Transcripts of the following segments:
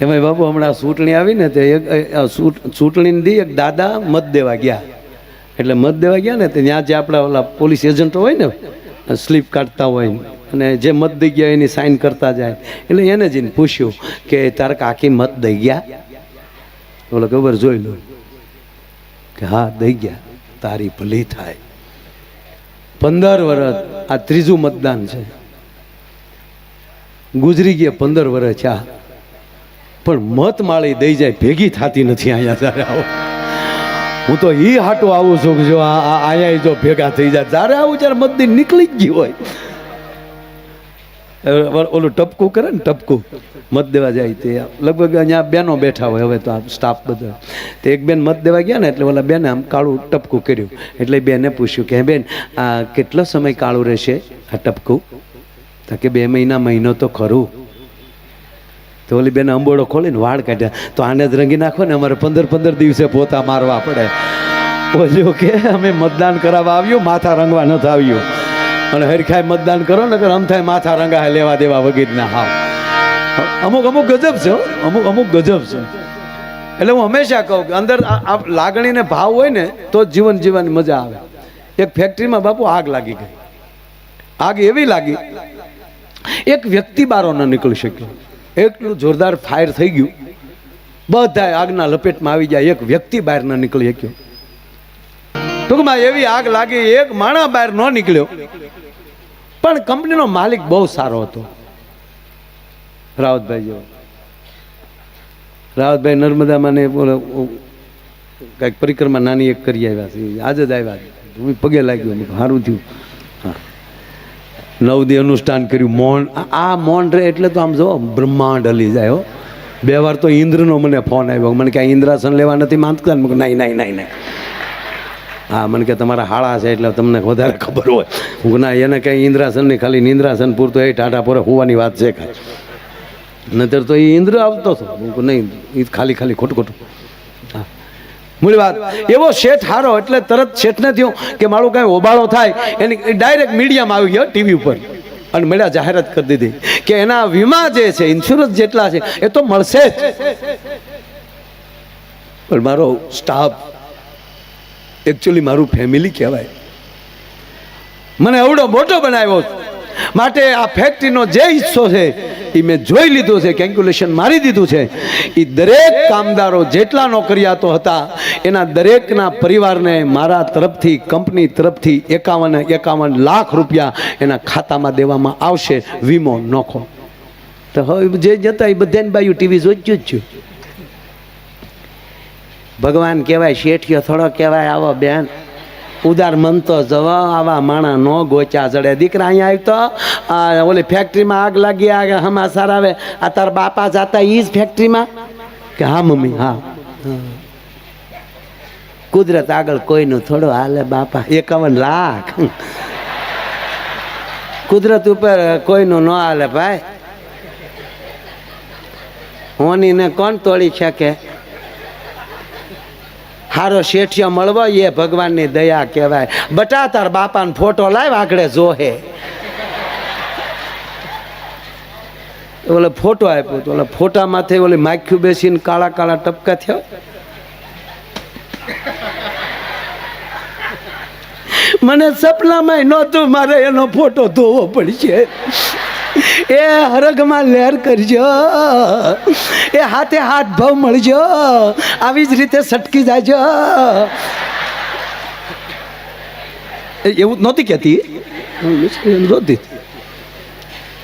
એમાં બાપુ, હમણાં ચૂંટણી આવી ને તે એક ચૂંટણીને દી એક દાદા મત દેવા ગયા. એટલે મત દેવા ગયા ને ત્યાં જે આપણા ઓલા પોલીસ એજન્ટો હોય ને, સ્લીપ કાઢતા હોય અને જે મત દઈ ગયા એની સાઇન કરતા જાય. એટલે એને જઈને પૂછ્યું કે તારે કાકી મત દઈ ગયા? ઓલો ખબર જોઈ લો. કે, હા, દઈ ગયા. તારી ભલી થાય. પંદર વર્ષ આ ત્રીજું મતદાન છે. ગુજરી ગયા પંદર વર્ષ આ પણ મત માળી દઈ જાય, ભેગી થતી નથી અહીંયા તારે આવો. હું તો એ હાટો આવું છું જો અહીંયા જો ભેગા થઈ જાય. તારે આવું ત્યારે મતદી નીકળી જ ગયું હોય. ઓલું ટપકું કરે ને, ટપકું. મત દેવા જાય તે. લગભગ અહીંયા બેનો બેઠા હોય, હવે તો આ સ્ટાફ બધા. તે એક બેન મત દેવા ગયા ને, એટલે ઓલા બેને આમ કાળું ટપકું કર્યું. એટલે બેને પૂછ્યું કે બેન, આ કેટલો સમય કાળું રહેશે, આ ટપકું? તો કે, બે મહિના મહિનો તો ખરું. તો ઓલી બેન અંબોડો ખોલીને વાળ કાઢ્યા. તો આને જ રંગી નાખો ને અમારે પંદર પંદર દિવસે પોતા મારવા પડે. બોલ્યો કે અમે મતદાન કરાવવા આવ્યું, માથા રંગવા નથી આવ્યું. અને હરખાય મતદાન કરો ને આમ થાય માથા રંગા લેવા દેવા વગેરે ના હાવ. અમુક અમુક ગજબ છે હો. અમુક અમુક ગજબ છે. એટલે હું હંમેશા કહું કે અંદર લાગણીને ભાવ હોય ને, તો જીવન જીવવાની મજા આવે. એક ફેક્ટરીમાં બાપુ આગ લાગી ગઈ. આગ એવી લાગી, એક વ્યક્તિ બારો ન નીકળી શક્યો. એટલું જોરદાર ફાયર થઈ ગયું. બધા આગના લપેટમાં આવી જાય એક વ્યક્તિ બહાર ન નીકળી શક્યો. ટૂંકમાં એવી આગ લાગી, એક માણા બહાર ન નીકળ્યો. પણ કંપનીનો માલિક બહુ સારો હતો. રાવતભાઈ જેવો. રાવતભાઈ નર્મદામાં ને કંઈક પરિક્રમા નાની એક કરી આવ્યા છે. આજે જ આવ્યા પગે લાગ્યો. સારું થયું. હા. નવદી અનુષ્ઠાન કર્યું, મૌન. આ- મૌન રે એટલે તો આમ જો બ્રહ્માંડ હલી જાય હો. બે વાર તો ઇન્દ્રનો મને ફોન આવ્યો. મને કે ઇન્દ્રાસન લેવા નથી માંગતા ને? નહીં નહીં નહીં નહીં. હા, મને કે તમારા હાળા છે એટલે તમને વધારે ખબર હોય. હું ના, એને કંઈ ઇન્દ્રાસનની ખાલી નિંદ્રાસન પૂરતું એ ટાટા પોરે હોવાની વાત છે ખાલી. નતર તો એ ઇન્દ્ર આવતો હતો. નહીં એ ખાલી ખાલી ખોટું ખોટું. મૂળ એવો શેઠ હારો એટલે તરત શેઠને થયું કે મારું કાંઈ ઓબાળો થાય. એની ડાયરેક્ટ મીડિયામાં આવી ગયો ટીવી ઉપર. અને મળ્યા જાહેરાત કરી દીધી કે એના વીમા જે છે ઇન્સ્યોરન્સ જેટલા છે, એ તો મળશે જ. પણ મારો સ્ટાફ એકચ્યુઅલી મારું ફેમિલી કહેવાય. મને એવડો મોટો બનાવ્યો. માટે આ ફેક્ટરીનો જે હિસ્સો છે એ મેં જોઈ લીધો છે કેલ્ક્યુલેશન મારી દીધું છે. એ દરેક કામદારો જેટલા નોકરિયાતો હતા, એના દરેકના પરિવારને મારા તરફથી, કંપની તરફથી એકાવન એકાવન લાખ રૂપિયા એના ખાતામાં દેવામાં આવશે, વીમો નોખો. તો હવે જે જતા એ બધાને બાયું ટીવી જોઈતું જ ભગવાન કહેવાય, શેઠિયો થોડો કહેવાય, આવો બેન. ઉદાર મન તો જવા આવા માણા નો ગોચા જડે. દીકરા અહીંયા આવી તો ઓલી ફેક્ટરીમાં આગ લાગી આગ હમાસાર આવે. આ તાર બાપા જાતા ઈ જ ફેક્ટરીમાં કે હા, મમ્મી, હા. કુદરત આગળ કોઈનું થોડો હાલે બાપા. એકાવન લાખ. કુદરત ઉપર કોઈનું ન હાલે ભાઈ. હોનીને કોણ તોડી શકે? હારો શેઠિયો મળવો એ ભગવાનની દયા કહેવાય. બટા તાર બાપાનો ફોટો લાવ આગળ જોહે. ઓલે ફોટો આપ્યો તો ઓલા ફોટામાંથી ઓલી માખ્યું બેસીને કાળા કાળા ટપકા થયા. મને સપનામાં નહોતું મારે એનો ફોટો ધોવો પડશે. એ હરગમાં લહેર કરજો. એ હાથે હાથ ભાવ મળજો. આવી જ રીતે સટકી જાજો. એવું નહોતી કહેતી? નહોતી.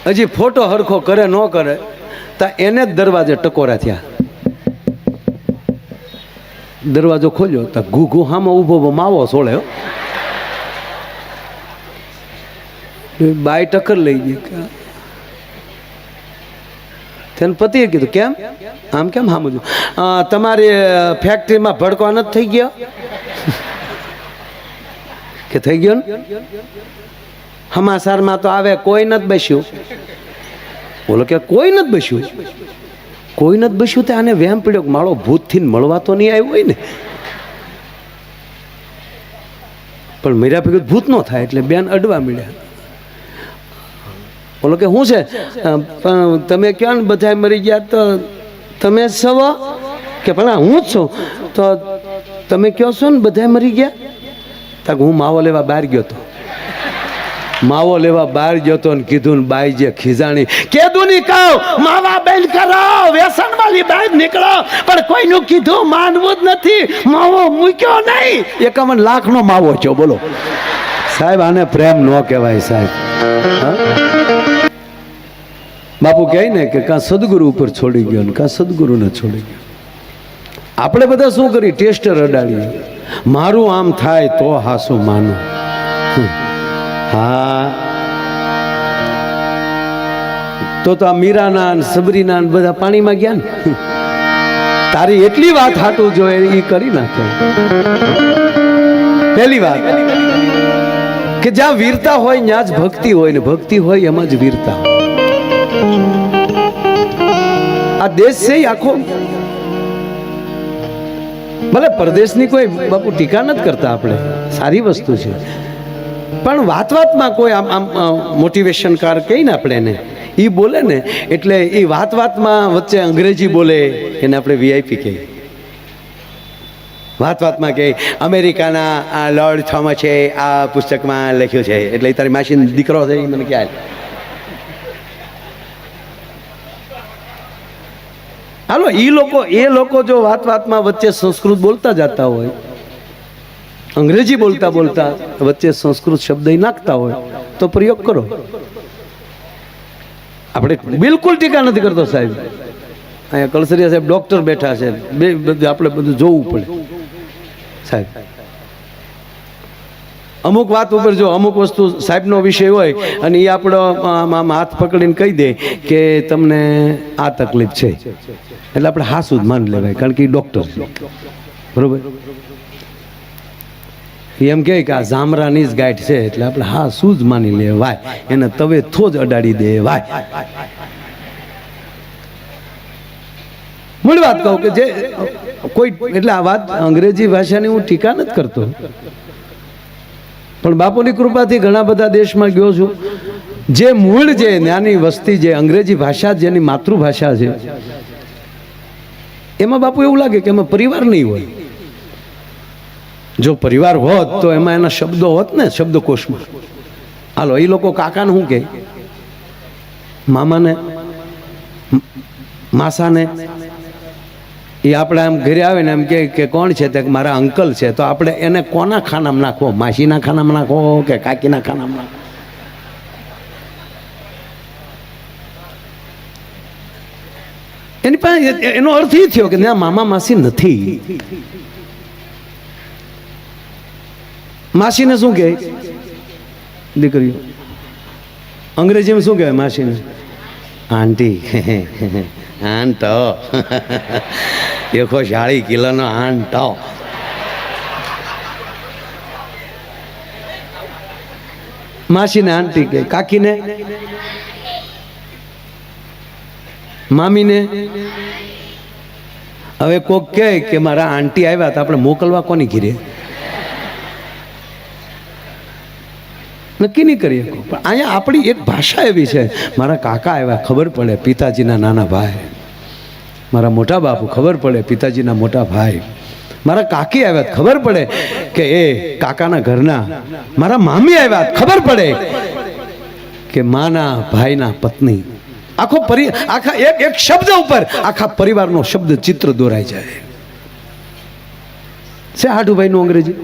હજી ફોટો હરખો કરે, ન કરે, તો એને જ દરવાજે ટકોરા થયા. દરવાજો ખોલ્યો, તો ઘુ ઘુ હામાં ઊભો માવો સોળે બાય ટક્કર લઈ ગઈ તેને પતિએ કીધું, કેમ? આમ કેમ? સામું તમારી ફેક્ટરીમાં ભડકો નથી થઈ ગયો? કે થઈ ગયો ને? હમાસારમાં તો આવે, કોઈ નથી બસ્યું. બોલો કે કોઈ નથી બસ્યું? કોઈ નથી બસ્યું તે આને વહેમ પડ્યો મારો ભૂતથી મળવા તો નહીં આવ્યો હોય ને. પણ મેરા ભેગું ભૂત ન થાય એટલે બેન અડવા મળ્યા બોલો કે શું છે? પણ તમે ક્યાં ને બધા મરી ગયા તો તમે સવો કે ભલા હું જ છું? તો તમે કહો છો ને બધા મરી ગયા? તક હું માવો લેવા બહાર ગયો તો. માવો લેવા બહાર ગયો તો ને કીધું ને બાઈ જે ખીજાણી કેદું ની કહો? માવા બેન કરો વ્યસન વાળી બહાર નીકળો. પણ કોઈનું કીધું માનવું જ નથી. માવો મૂક્યો નહીં. એકાવન લાખનો માવો છો બોલો. સાહેબ આને પ્રેમ ન કહેવાય સાહેબ. હા? બાપુ કહે ને કે કાં સદગુરુ ઉપર છોડી ગયો ને કાં સદગુરુને છોડી ગયો. આપણે બધા શું કરી? ટેસ્ટર અડાડીએ. મારું આમ થાય તો હાસું માનું. હા. તો તો આ મીરાના ને સબરીના ને બધા પાણીમાં ગયા ને. તારી એટલી વાત હાટું જોઈએ એ કરી નાખે. પહેલી વાત. કે જ્યાં વીરતા હોય ત્યાં જ ભક્તિ હોય ને ભક્તિ હોય એમાં જ વીરતા. હોય આ દેશ છે આખો? ભલે પરદેશની કોઈ બાપુ ટીકા નથી કરતા આપણે, સારી વસ્તુ છે. પણ વાત વાતમાં કોઈ આમ આમ મોટિવેશન કાર કહીએ ને આપણે એને એ બોલે ને, એટલે એ વાત વાતમાં વચ્ચે અંગ્રેજી બોલે, એને આપણે વીઆઈપી કહીએ. વાત વાતમાં કે અમેરિકાના આ લોર્ડ થોમસે આ પુસ્તકમાં લખ્યું છે, એટલે તારી માસીનો દીકરો છે મને ખ્યાલ. હાલો એ લોકો એ લોકો જો વાત વાતમાં વચ્ચે સંસ્કૃત બોલતા જતા હોય, અંગ્રેજી બોલતા બોલતા વચ્ચે સંસ્કૃત શબ્દ નાખતા હોય, તો પ્રયોગ કરો. આપણે બિલકુલ ટીકા નથી કરતો સાહેબ. અહીંયા કલસરિયા સાહેબ ડોક્ટર બેઠા છે, બે આપણે બધું જોવું પડે. સાહેબ અમુક વાત ઉપર જો અમુક વસ્તુ સાહેબનો વિષય હોય અને એ આપણો હાથ પકડીને કહી દે કે તમને આ તકલીફ છે. એટલે આપણે હાસું જ માની લેવાય, કારણ કે એ ડૉક્ટર બરોબર? એમ કે આ જામરાની જ ગાંઠ છે, એટલે આપણે હા શું જ માની લેવાય, એને તવે થો જ અડાડી દેવાય. મૂળ વાત કહું કે જે કોઈ, એટલે આ વાત અંગ્રેજી ભાષાની હું ટીકા નથી કરતો. પણ બાપુની કૃપાથી ઘણા બધા દેશમાં ગયો છું. જે મૂળ જે જ્ઞાની વસ્તી જે અંગ્રેજી ભાષા જેની માતૃભાષા છે, એમાં બાપુ એવું લાગે કે એમાં પરિવાર નહીં હોય. જો પરિવાર હોત તો એમાં એના શબ્દો હોત ને શબ્દકોશમાં. હાલો, એ લોકો કાકાને શું કહે? મામાને માસાને એ આપણે આમ ઘરે આવે ને એમ કહે કે કોણ છે? તે મારા અંકલ છે. તો આપણે એને કોના ખાનામાં નાખવો? માસીના ખાનામાં નાખવો કે કાકીના ખાનામાં નાખવો? એની પાસે એનો અર્થ એ થયો કે ત્યાં મામા માસી નથી. માસીને શું કહે? દીકરીઓ, અંગ્રેજીમાં શું કહેવાય માસીને? આંટી. આંટ. એકો શાળી કિલોનો આંટો. માસીને આંટી કે કાકીને? મામીને? હવે કોક કે મારા આંટી આવ્યા તો આપણે મોકલવા કોની ઘીરે? નક્કી નહીં કરી શકો. પણ અહીંયા આપણી એક ભાષા એવી છે. મારા કાકા આવ્યા, ખબર પડે, પિતાજીના નાના ભાઈ. મારા મોટા બાપુ, ખબર પડે, પિતાજીના મોટા ભાઈ. મારા કાકી આવ્યા, ખબર પડે કે, એ, કાકાના ઘરના, મારા મામી આવ્યા. ખબર પડે કે, માના ભાઈના પત્ની. આખો પરિ, આખા એક એક શબ્દ ઉપર આખા પરિવારનો શબ્દ ચિત્ર દોરાઈ જાય. છે હાડુભાઈનું અંગ્રેજી?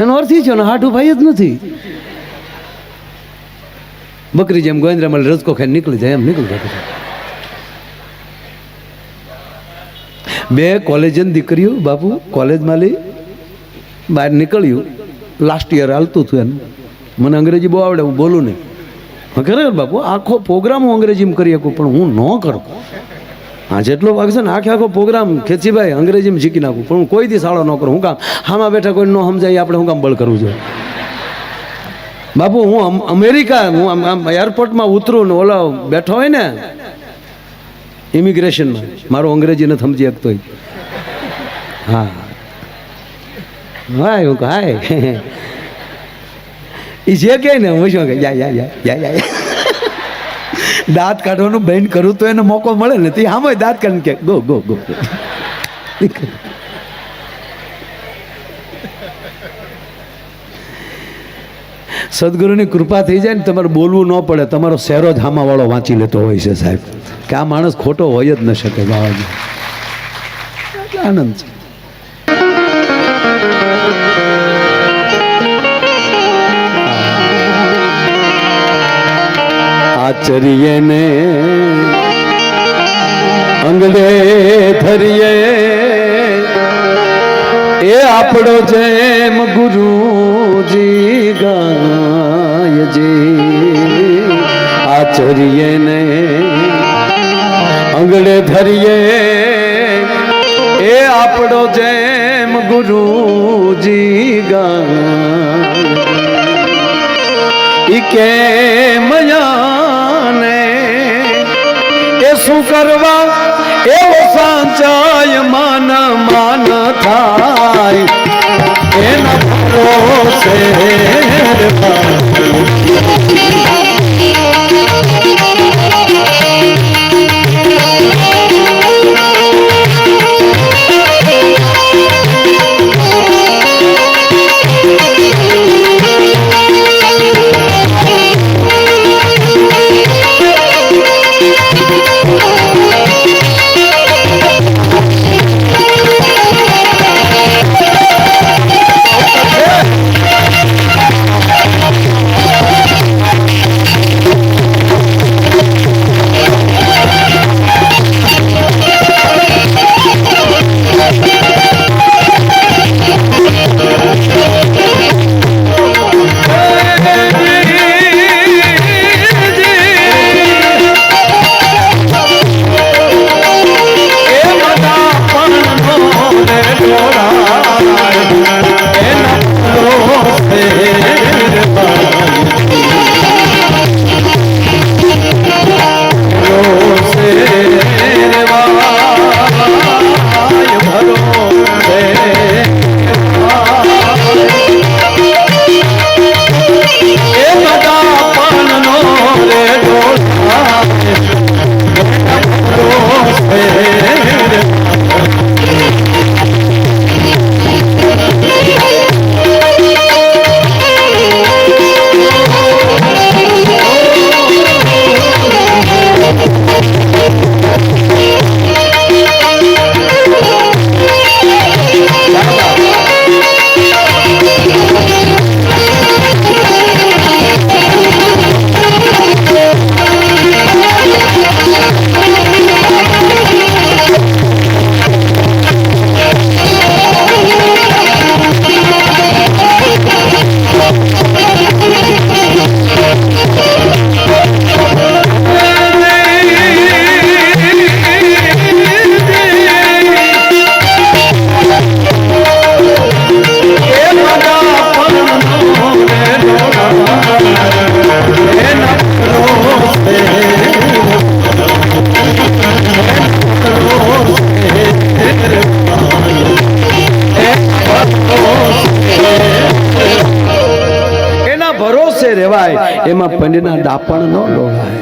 એનો અર્થ એ છે ને હાટુભાઈ જ નથી. બકરી જેમ ગોવિંદ્રામાં રજકો ખાઈને નીકળી જાય, એમ નીકળી જાય બે કોલેજની દીકરીઓ, બાપુ, કોલેજમાં લઈ બહાર નીકળ્યું. લાસ્ટ યર હાલતું હતું એનું મને અંગ્રેજી બહુ આવડે, હું બોલું નહીં. ખરેખર બાપુ, આખો પ્રોગ્રામ હું અંગ્રેજીમાં કરી શકું, પણ હું ન કરું. હા, જેટલો ભાગ છે ને, આખે આખો પ્રોગ્રામ ખેંચીભાઈ અંગ્રેજીમાં શીખી નાખું. પણ હું કોઈ દી સાળો ન કરું. હું કામ, હામાં બેઠા કોઈ ન સમજાય, આપણે હું કામ બળ કરવું જોઈએ? બાપુ, હું અમેરિકા, હું આમ આમ એરપોર્ટમાં ઉતરું ને ઓલો બેઠો હોય ને ઇમિગ્રેશનમાં મારો અંગ્રેજી નથી સમજી શકતો. હા. હાય, હું હાય. એ જે કહે ને, હું શું કહે? યા યા યા યા યા. દાંત કાઢવાનું બેન કરું તો એને મોકો મળે ને તે આમાં દાંત કાઢીને કે, ગો ગો ગો સદગુરુની કૃપા થઈ જાય ને તમારે બોલવું ન પડે. તમારો શેરો જ હામાવાળો વાંચી લેતો હોય છે સાહેબ. કે આ માણસ ખોટો હોય જ ન શકે બાવાજી આનંદ છે. આચરીએ ને અંગડે ધરીએ. એ આપણો જેમ ગુરુજી ગાયજી આચરીએ ને અંગડે ધરીએ. એ આપણો જેમ ગુરુજી ગાય. ઈ કરવા એવો સાંચાય માન માન થાય. એના ભરોસે રહેવાય એમાં પંડના દાપણ ન ડોળાય